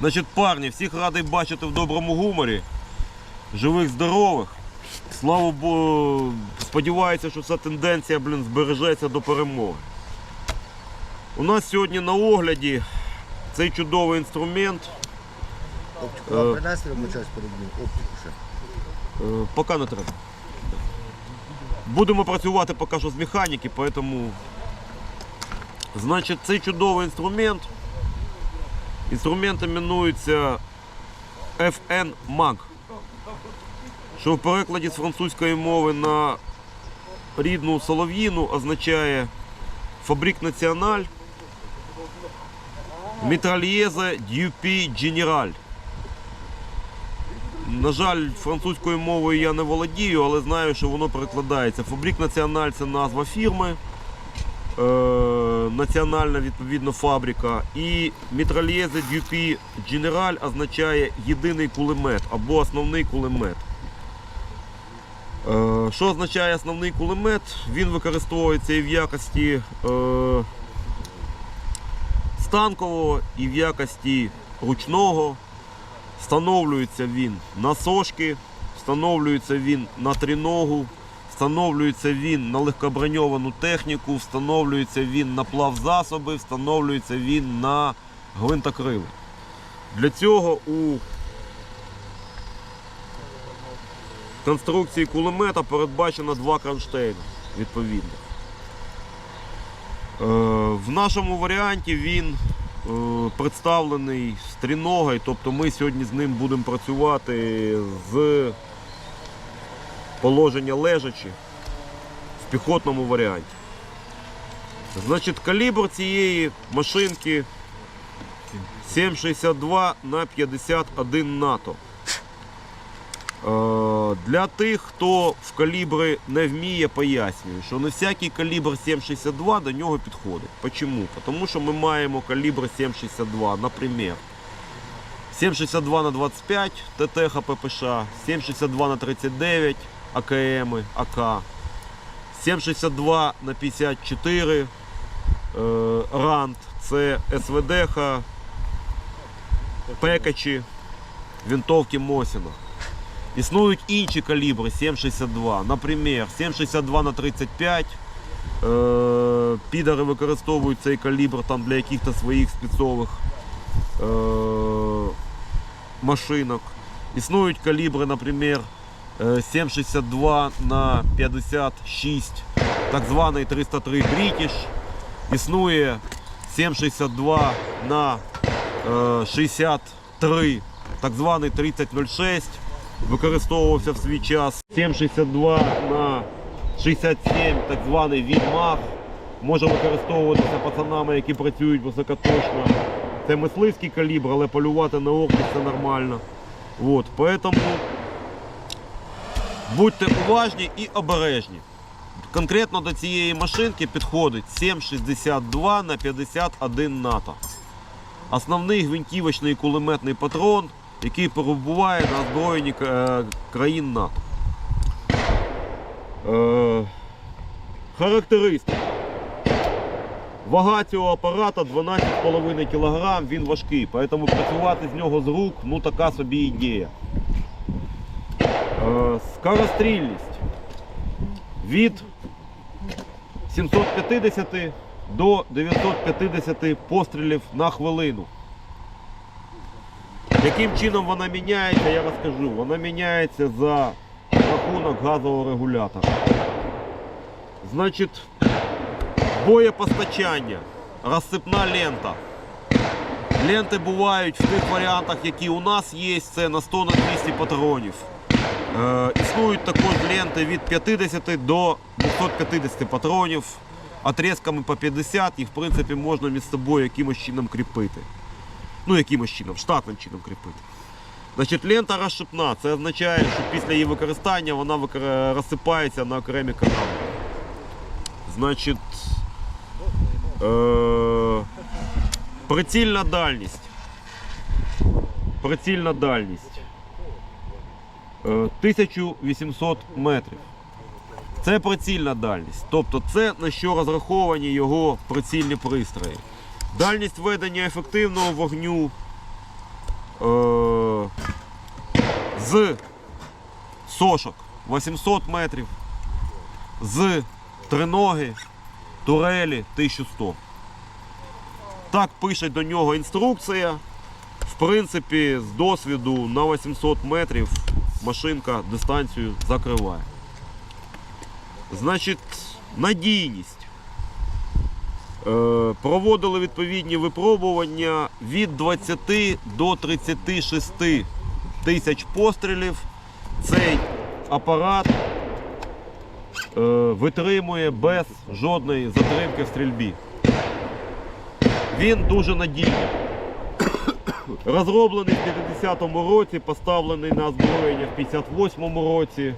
Значить, парні, всіх радий бачити в доброму гуморі. Живих, здорових. Слава Богу, сподіваюся, що ця тенденція блін, збережеться до перемоги. У нас сьогодні на огляді цей чудовий інструмент. Оптику Е. принесли. Оптику ще. Е, Поки не треба. Будемо працювати поки що з механіки, поэтому... Значить, цей чудовий інструмент. Інструмент іменується FN MAG. Що в перекладі з французької мови на рідну солов'їну означає Фабрик Національ Mitragliese Дюпі General. На жаль, французькою мовою я не володію, але знаю, що воно перекладається. Фабрик Національ це назва фірми, е, національна відповідно фабрика. І Mitragliese Дюпі General означає єдиний кулемет або основний кулемет. Е, Що означає основний кулемет? Він використовується і в якості е, станкового, і в якості ручного. Встановлюється він на сошки, встановлюється він на триногу, встановлюється він на легкоброньовану техніку, встановлюється він на плавзасоби, встановлюється він на гвинтокрили. Для цього у конструкції кулемета передбачено два кронштейни відповідно. Е, В нашому варіанті він е, представлений з триногою, тобто ми сьогодні з ним будемо працювати з положення лежачи в піхотному варіанті. Значить, калібр цієї машинки 7,62 на 51 НАТО. Е, Для тих, хто в калібри не вміє, пояснюю, що не всякий калібр 7,62 до нього підходить. Почому? Тому що ми маємо калібр 7,62, наприклад, 7,62 на 25 ТТ ХППШ, 7,62 на 39 АКМ, АК, 7,62 на 54 е, РАНТ, це СВДХ, Пекачі, винтовки Мосіна. Існують інші калібри 7,62. Наприклад, 7,62 на 35. Е, підари використовують цей калібр там для якихось своїх спецових е, машинок. Існують калібри, наприклад, е, 7,62 на 56, так званий 303 British. Існує 7,62 на е, 63, так званий 3006 використовувався в свій час 7,62 на 67, так званий Відмах. Може використовуватися пацанами, які працюють високоточно. Це мисливський калібр, але полювати на орків це нормально. От, поэтому будьте уважні і обережні. Конкретно до цієї машинки підходить 7,62 на 51 НАТО. Основний гвинтівочний кулеметний патрон, який перебуває на озброєнні е, країн НАТО. Е, характеристики. Вага цього апарата 12,5 кг, він важкий, тому працювати з нього з рук ну така собі ідея. Е, скорострільність від 750 до 950 пострілів на хвилину. Яким чином вона міняється, я розкажу. Вона міняється за рахунок газового регулятора. Значить, боєпостачання, розсипна лента. Ленти бувають в тих варіантах, які у нас є, це на 100 на 200 патронів. Е, існують також ленти від 50 до 250 патронів, отрізками по 50, їх в принципі можна між собою якимось чином кріпити. Ну, якимось чином, штатним чином кріпити. Значить, лента розшипна, це означає, що після її використання вона розсипається на окремі канали. Значить, е- прицільна дальність. Прицільна дальність. Е, 1800 метрів. Це прицільна дальність. Тобто це на що розраховані його прицільні пристрої. Дальність ведення ефективного вогню е, з сошок 800 метрів, з триноги турелі 1100. Так пише до нього інструкція. В принципі, з досвіду на 800 метрів машинка дистанцію закриває. Значить, надійність. Е, проводили відповідні випробування від 20 до 36 тисяч пострілів. Цей апарат е, витримує без жодної затримки в стрільбі. Він дуже надійний. Розроблений в 50-му році, поставлений на озброєння в 58-му році.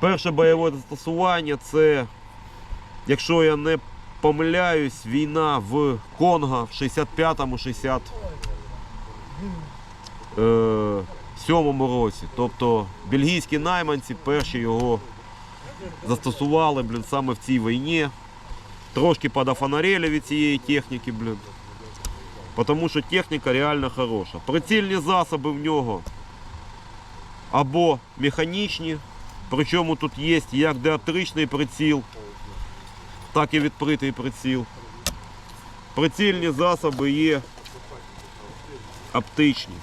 Перше бойове застосування це, якщо я не помиляюсь, війна в Конго в 65-му, 67-му році. Тобто бельгійські найманці перші його застосували блін, саме в цій війні. Трошки подафонарели від цієї техніки, блін. Тому що техніка реально хороша. Прицільні засоби в нього або механічні, причому тут є як диоптричний приціл, так і відкритий приціл. Прицільні засоби є оптичні.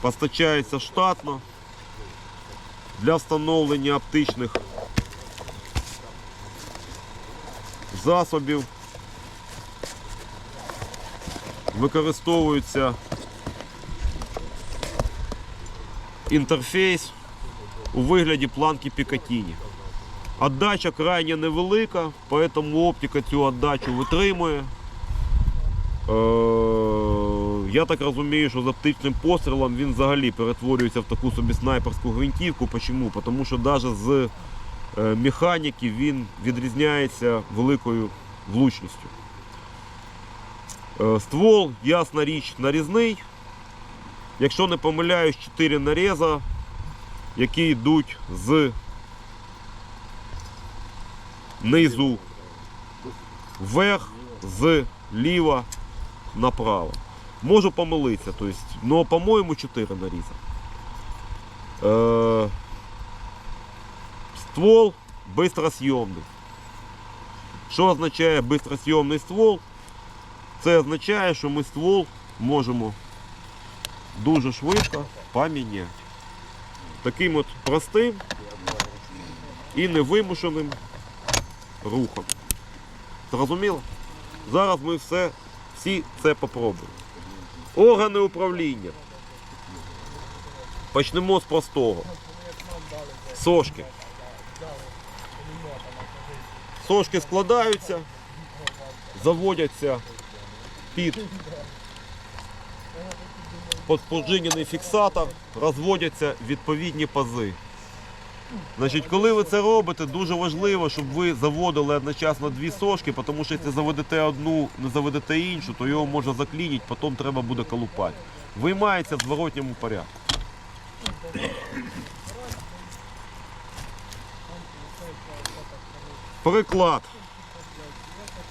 Постачаються штатно для встановлення оптичних засобів. Використовується інтерфейс у вигляді планки Пікатіні. Отдача крайне невелика, тому оптика цю отдачу витримує. Е, я так розумію, що з оптичним пострілом він взагалі перетворюється в таку собі снайперську гвинтівку. Чому? Тому що навіть з е, механіки він відрізняється великою влучністю. Е, Ствол, ясна річ, нарізний. Якщо не помиляюсь, 4 наріза, які йдуть з низу вверх, з ліва направо. Можу помилитися, але, по-моєму, 4 наріза. Е, ствол бистросйомний. Що означає бистросйомний ствол? Це означає, що ми ствол можемо дуже швидко поміняти. Таким от простим і невимушеним рухом. Зрозуміло? Зараз ми все, всі це попробуємо. Органи управління. Почнемо з простого. Сошки. Сошки складаються, заводяться під подпружинений фіксатор, розводяться відповідні пази. Значить, коли ви це робите, дуже важливо, щоб ви заводили одночасно дві сошки, тому що якщо заведете одну, не заведете іншу, то його можна заклінити, потім треба буде колупати. Виймається в зворотньому порядку. Приклад.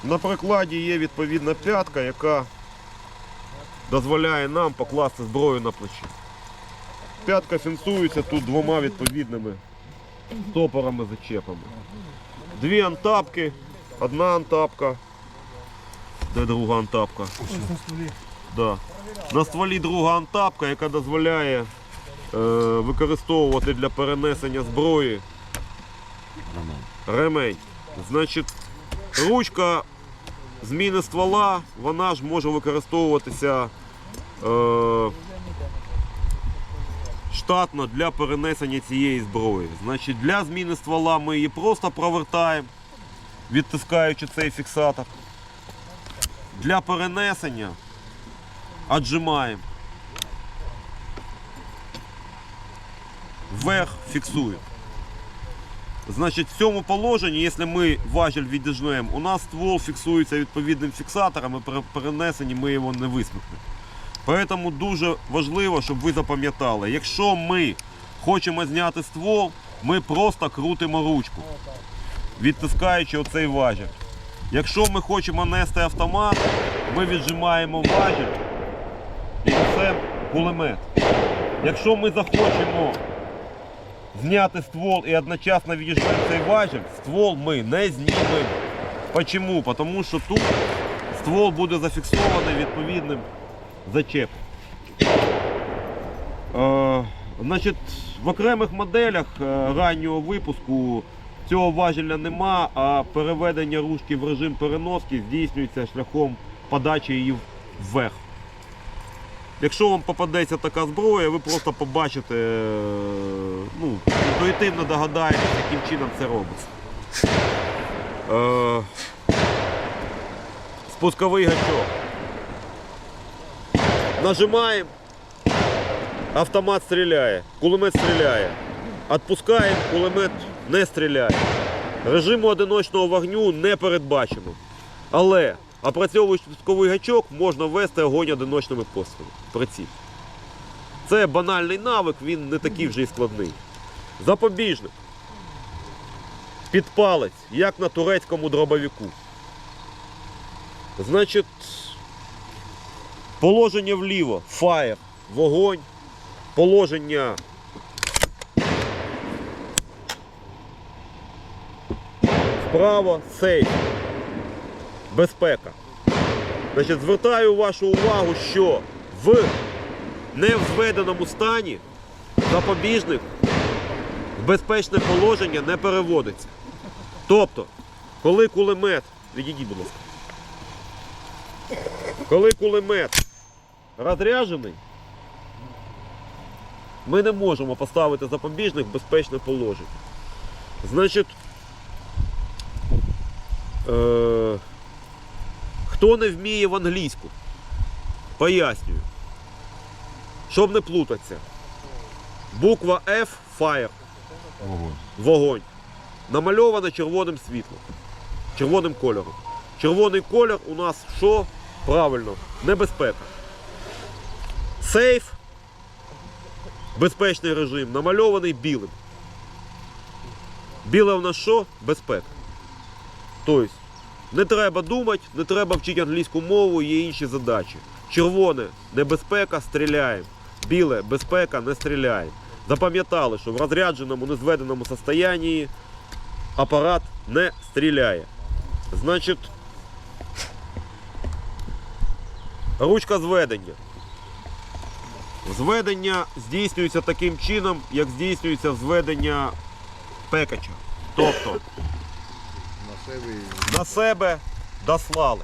На прикладі є відповідна п'ятка, яка дозволяє нам покласти зброю на плечі. П'ятка фінсується тут двома відповідними стопорами зачепами. Дві антапки, одна антапка. Де друга антапка? Да. На стволі друга антапка, яка дозволяє е, використовувати для перенесення зброї ремень. Значить, ручка зміни ствола, вона ж може використовуватися е, штатно для перенесення цієї зброї. Значить, для зміни ствола ми її просто провертаємо, відтискаючи цей фіксатор. Для перенесення отжимаємо. Вверх фіксуємо. Значить, в цьому положенні, якщо ми важіль відіжмемо, у нас ствол фіксується відповідним фіксатором, і при перенесенні ми його не висмикнемо. Тому дуже важливо, щоб ви запам'ятали, якщо ми хочемо зняти ствол, ми просто крутимо ручку, відтискаючи оцей важіль. Якщо ми хочемо нести автомат, ми віджимаємо важіль і це кулемет. Якщо ми захочемо зняти ствол і одночасно відіжмемо цей важіль, ствол ми не знімемо. Чому? Тому що тут ствол буде зафіксований відповідним зачепом. Е, значить, в окремих моделях е, раннього випуску цього важеля нема, а переведення ручки в режим переноски здійснюється шляхом подачі її вверх. Якщо вам попадеться така зброя, ви просто побачите, е, ну, інтуїтивно догадаєтесь, яким чином це робиться. Е, спусковий гачок. Нажимаємо, автомат стріляє, кулемет стріляє. Отпускаємо, кулемет не стріляє. Режиму одиночного вогню не передбачено. Але опрацьовуючи спусковий гачок, можна вести огонь одиночними пострілами. Приціл. Це банальний навик, він не такий вже й складний. Запобіжник. Підпалець, як на турецькому дробовику. Значить, положення вліво, фаєр, вогонь, положення вправо, сейф, безпека. Значить, звертаю вашу увагу, що в невзведеному стані запобіжник в безпечне положення не переводиться. Тобто, коли кулемет, відійдіть, будь ласка. Коли кулемет розряджений, ми не можемо поставити запобіжник в безпечне положення. Значить, е- хто не вміє в англійську, пояснюю. Щоб не плутатися. Буква F fire. Вогонь. Намальована червоним світлом. Червоним кольором. Червоний колір у нас що? Правильно, небезпека. Сейф. Безпечний режим намальований білим. Біле в нас що? Безпека. Тобто, не треба думати, не треба вчити англійську мову, є інші задачі. Червоне небезпека, стріляємо. Біле безпека, не стріляємо. Запам'ятали, що в розрядженому, незведеному состоянні апарат не стріляє. Значить, ручка зведення. Зведення здійснюється таким чином, як здійснюється зведення пекача. Тобто На себе і на себе дослали.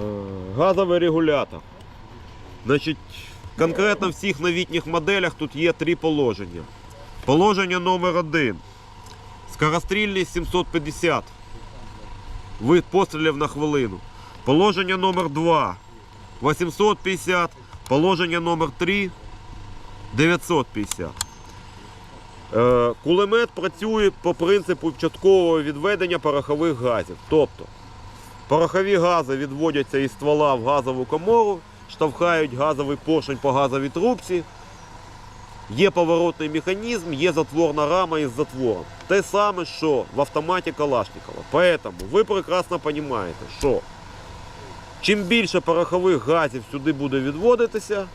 Е, Газовий регулятор. Значить, конкретно в всіх новітніх моделях тут є три положення. Положення номер один. Скорострільність 750 вид пострілів на хвилину. Положення номер 2 850. Положення номер 3 950. Е, кулемет працює по принципу часткового відведення порохових газів. Тобто порохові гази відводяться із ствола в газову комору, штовхають газовий поршень по газовій трубці. Є поворотний механізм, є затворна рама із затвором. Те саме, що в автоматі Калашникова. Поэтому ви прекрасно розумієте, що чим більше порохових газів сюди буде відводитися,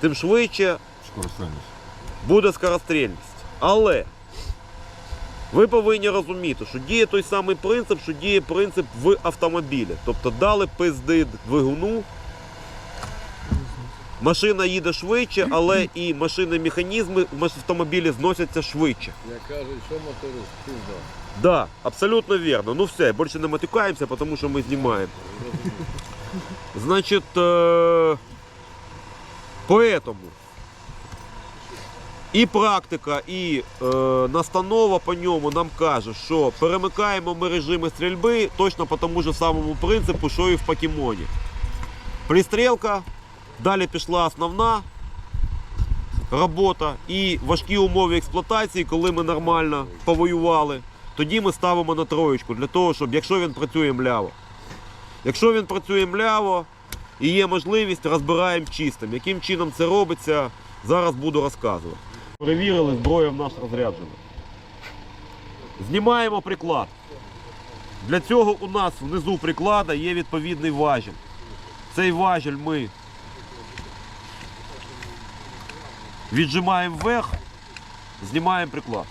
тим швидше скорострельність. буде скорострільність. Але ви повинні розуміти, що діє той самий принцип, що діє принцип в автомобілі. Тобто дали пизди двигуну, машина їде швидше, але і машини механізми в автомобілі зносяться швидше. Як кажуть, що моторист, пизда. Да, абсолютно верно. Ну все, більше не матюкаємося, тому що ми знімаємо. Значить, е- поэтому і практика, і е, настанова по ньому нам каже, що перемикаємо ми режими стрільби точно по тому ж самому принципу, що і в покемоні. Пристрілка, далі пішла основна робота і важкі умови експлуатації, коли ми нормально повоювали, тоді ми ставимо на троєчку для того, щоб якщо він працює мляво. Якщо він працює мляво і є можливість, розбираємо чистим. Яким чином це робиться, зараз буду розказувати. Перевірили, зброя в нас розряджена. Знімаємо приклад. Для цього у нас внизу приклада є відповідний важіль. Цей важіль ми віджимаємо вверх, знімаємо приклад.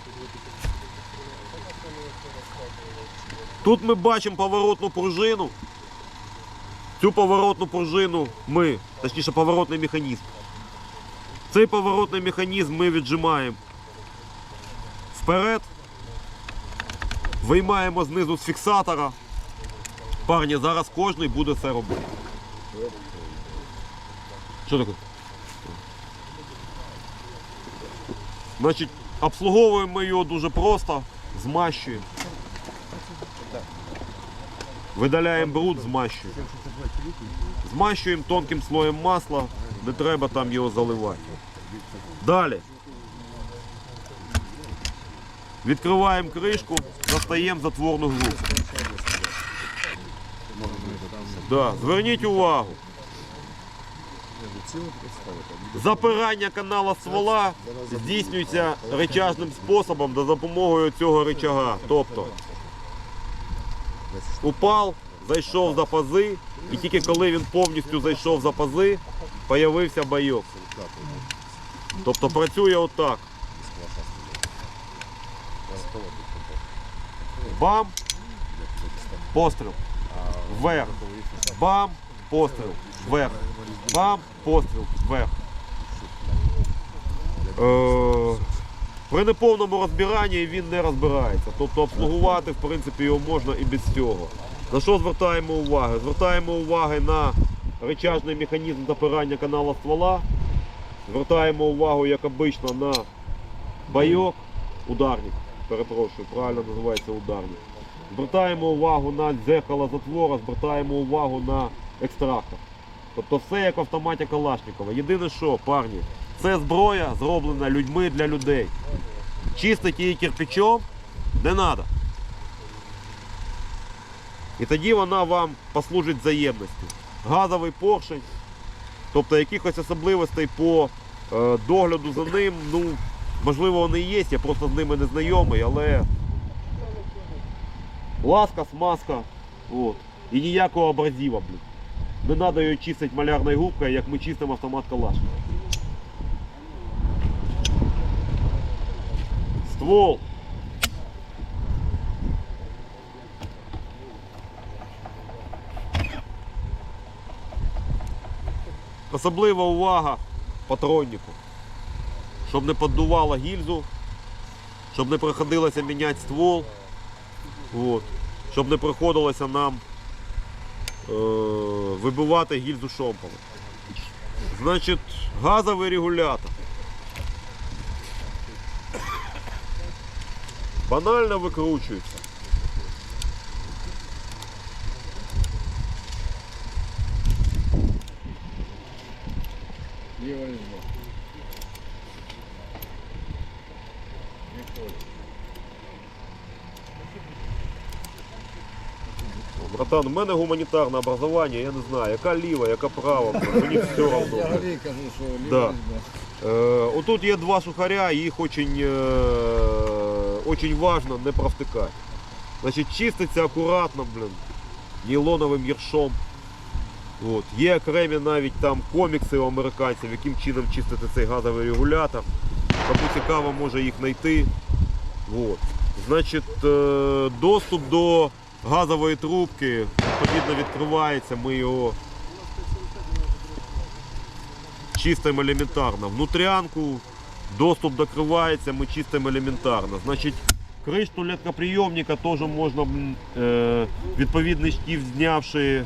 Тут ми бачимо поворотну пружину. Цю поворотну пружину ми, точніше поворотний механізм. Цей поворотний механізм ми віджимаємо вперед. Виймаємо знизу з фіксатора. Парні, зараз кожний буде це робити. Що таке? Значить, обслуговуємо ми його дуже просто, змащуємо. Видаляємо бруд, змащуємо. Змащуємо тонким слоєм масла, не треба там його заливати. Далі. Відкриваємо кришку, достаємо затворну групу. Да, зверніть увагу. Запирання канала ствола здійснюється речажним способом за допомогою цього речага. Тобто упав, зайшов за пази, і тільки коли він повністю зайшов за пази, появився байок. Тобто працює отак. Бам, постріл. Вверх. Бам, постріл. Вверх. Бам, постріл. Вверх. Е, При неповному розбиранні він не розбирається. Тобто обслугувати, в принципі, його можна і без цього. На що звертаємо увагу? Звертаємо увагу на речажний механізм запирання канала ствола. Звертаємо увагу, як обично, на байок, ударник. Перепрошую, правильно називається ударник. Звертаємо увагу на дзеркало затвора, звертаємо увагу на екстрактор. Тобто все як в автоматі Калашникова. Єдине що, парні, це зброя зроблена людьми для людей. Чистити її кирпичом не треба. І тоді вона вам послужить взаємністю. Газовий поршень, тобто якихось особливостей по е, догляду за ним, ну, можливо, вони є, я просто з ними не знайомий, але ласка, смазка, от. і ніякого абразива, блін. Не треба її чистити малярною губкою, як ми чистимо автомат Калашникова. Ствол. Особлива увага патроннику. Щоб не поддувало гільзу, щоб не приходилося міняти ствол. От. Щоб не приходилося нам е, вибивати гільзу шомпола. Значить, газовий регулятор. Банально викручується. Ліва різьба. Братан, у мене гуманітарне образування, я не знаю, яка ліва, яка права, мені все Я одно. взагалі кажу, що ліва Да. Е, отут є два сухаря, їх очень, е, очень важно не провтикати. Значить, чиститься акуратно, блин, нейлоновим єршом. От. Є окремі навіть там комікси у американців, яким чином чистити цей газовий регулятор. Кому цікаво, може їх знайти. От. Значить, е, доступ до газової трубки відповідно відкривається, ми його чистимо елементарно. Внутрянку доступ докривається, ми чистимо елементарно. Значить, кришку легкоприйомника теж можна е, відповідний штів знявши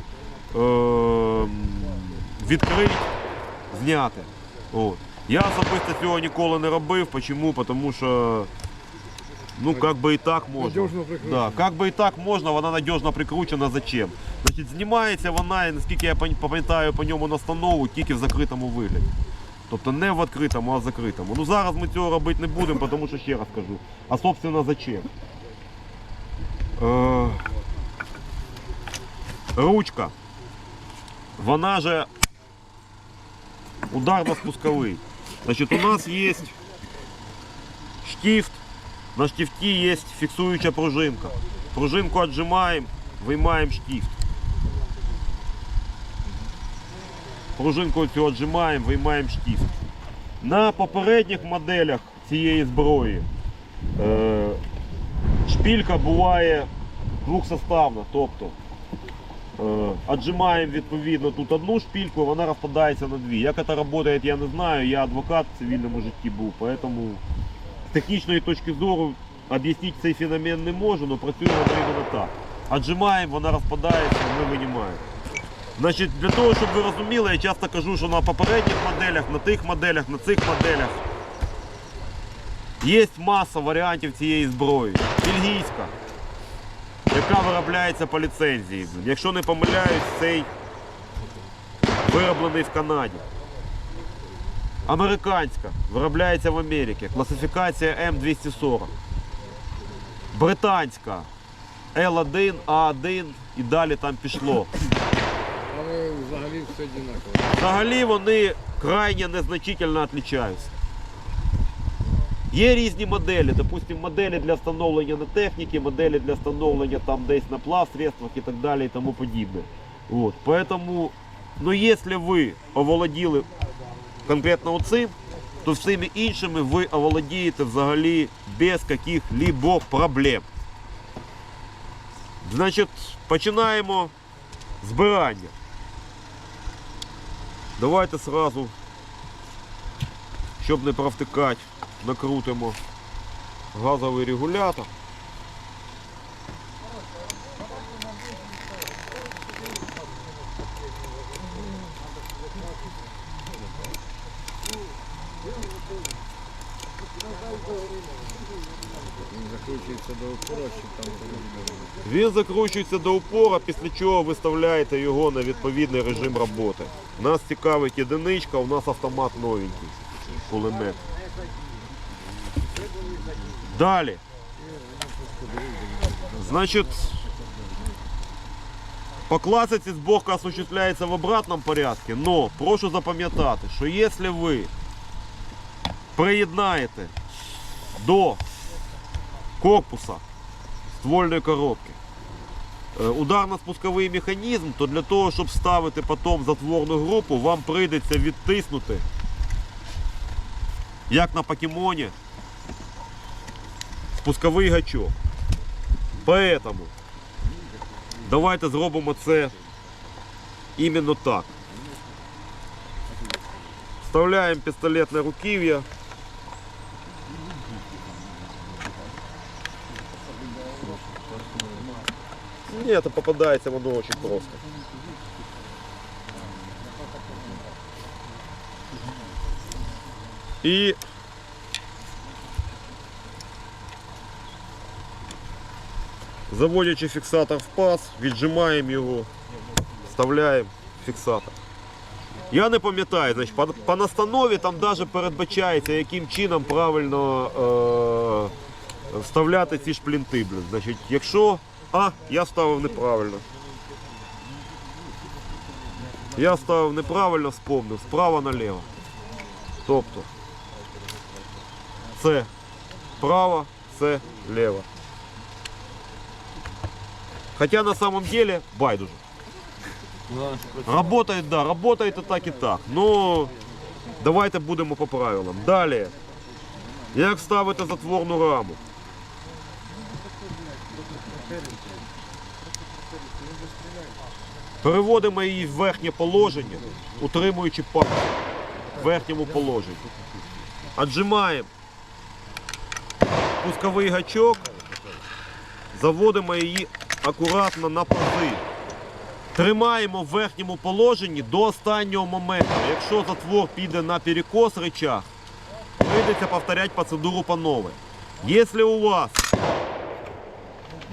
відкрити, зняти. От. Я особисто цього ніколи не робив. Чому? Тому що ну, як би і так можна. Да, як би і так можна, вона надіжно прикручена. Зачем? Значить, знімається вона, наскільки я пам'ятаю по ньому настанову, тільки в закритому вигляді. Тобто не в відкритому, а в закритому. Ну зараз ми цього робити не будемо, тому що ще раз кажу. А собственно зачем? Е, ручка. Вона же ударно-спусковий. Значить, у нас є штифт, на штифті є фіксуюча пружинка. Пружинку отжимаем, виймаємо штифт. Пружинку цю отжимаємо, виймаємо штифт. На попередніх моделях цієї зброї е, шпілька буває двохсоставна, тобто отжимаємо відповідно тут одну шпільку, вона розпадається на дві. Як це працює, я не знаю, я адвокат в цивільному житті був, поэтому з технічної точки зору об'яснити цей феномен не можу, але працює вона іменно так. Отжимаємо, вона розпадається, ми винімаємо. Значить, для того, щоб ви розуміли, я часто кажу, що на попередніх моделях, на тих моделях, на цих моделях є маса варіантів цієї зброї. Бельгійська, яка виробляється по ліцензії. Якщо не помиляюсь, цей вироблений в Канаді. Американська виробляється в Америці. Класифікація М240. Британська L1, A1 і далі там пішло. Але взагалі все однаково. Взагалі вони крайне незначительно відрізняються. Є різні моделі, допустим, моделі для встановлення на техніці, моделі для встановлення там десь на плавсредствах і так далі і тому подібне. Вот. Поэтому, ну, якщо ви оволоділи конкретно оцим, то всіми іншими ви оволодієте взагалі без яких-либо проблем. Значить, починаємо збирання. Давайте сразу, щоб не провтикати, накрутимо газовий регулятор. Він закручується до упора, після чого виставляєте його на відповідний режим роботи. Нас цікавить єдиничка, у нас автомат новенький. Кулемет. Далі. Значить, по класиці зборка осуществляється в обратному порядку, но прошу запам'ятати, що якщо ви приєднаєте до корпуса ствольної коробки е, ударно-спусковий механізм, то для того, щоб ставити потім затворну групу, вам прийдеться відтиснути, як на покемоні, спусковий гачок. Поэтому давайте зробимо це іменно так. Вставляємо пістолетне руків'я. Ні, це попадається воно дуже просто. І заводячи фіксатор в паз, віджимаємо його, вставляємо фіксатор. Я не пам'ятаю, значить, по, по настанові там навіть передбачається, яким чином правильно е, вставляти ці шплінти. Блін. Значить, якщо. А, я ставив неправильно. Я ставив неправильно, вспомнив, справа наліво. Тобто це право, це лево. Хотя на самом деле байдуже. Работает, да, работает і так, і так. Ну, давайте будемо по правилам. Далі. Як ставити затворну раму? Переводимо її в верхнє положення, утримуючи палець в верхньому положенні. Отжимаємо пусковий гачок, заводимо її акуратно на пази. Тримаємо в верхньому положенні до останнього моменту. Якщо затвор піде на перекос речах, прийдеться повторяти процедуру по новій. Якщо у вас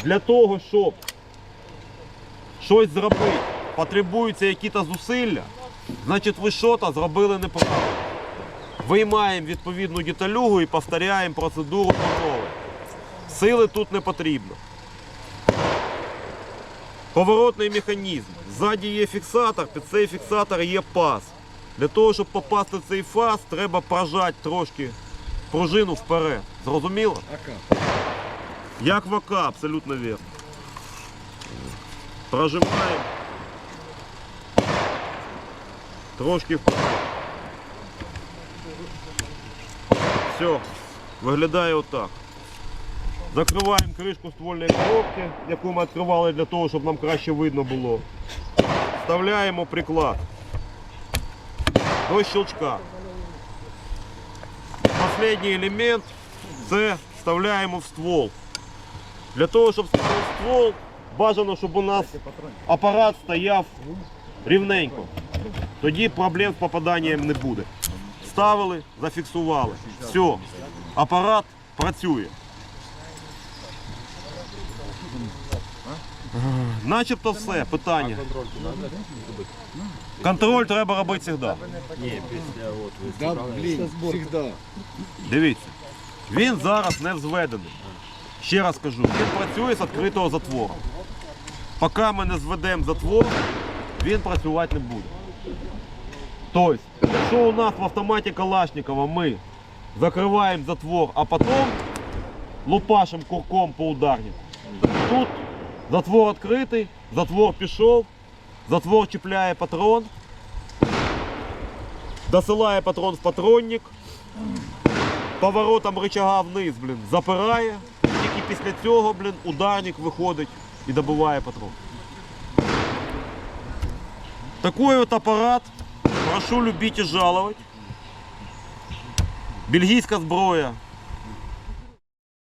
для того, щоб щось зробити, потребуються якісь зусилля, значить ви щось зробили неправильно. Виймаємо відповідну деталюгу і повторяємо процедуру по новій. Сили тут не потрібно. Поворотний механізм. Ззаді є фіксатор, під цей фіксатор є паз. Для того, щоб попасти в цей фаз, треба прожати трошки пружину вперед. Зрозуміло? АК. Як в АК, абсолютно вірно. Прожимаємо. Трошки вперед. Все, виглядає отак. Закриваємо кришку ствольної коробки, яку ми відкривали для того, щоб нам краще видно було. Вставляємо приклад до щелчка. Последній елемент це вставляємо в ствол. Для того, щоб вставити ствол, бажано, щоб у нас апарат стояв рівненько. Тоді проблем з попаданням не буде. Ставили, зафіксували. Все, апарат працює. Начебто все, питання. Контроль треба робити завжди. Да, блін, завжди. Дивіться, він зараз не взведений. Ще раз кажу, він працює з відкритого затвору. Поки ми не зведемо затвор, він працювати не буде. Тобто, якщо у нас в автоматі Калашникова ми закриваємо затвор, а потім лупашимо курком по ударнику, тут затвор відкритий, затвор пішов, затвор чіпляє патрон, досилає патрон в патронник, поворотом рычага вниз, блін, запирає. Тільки після цього, блін, ударник виходить і добиває патрон. Такой вот аппарат. Прошу любить и жаловать. Бельгійська зброя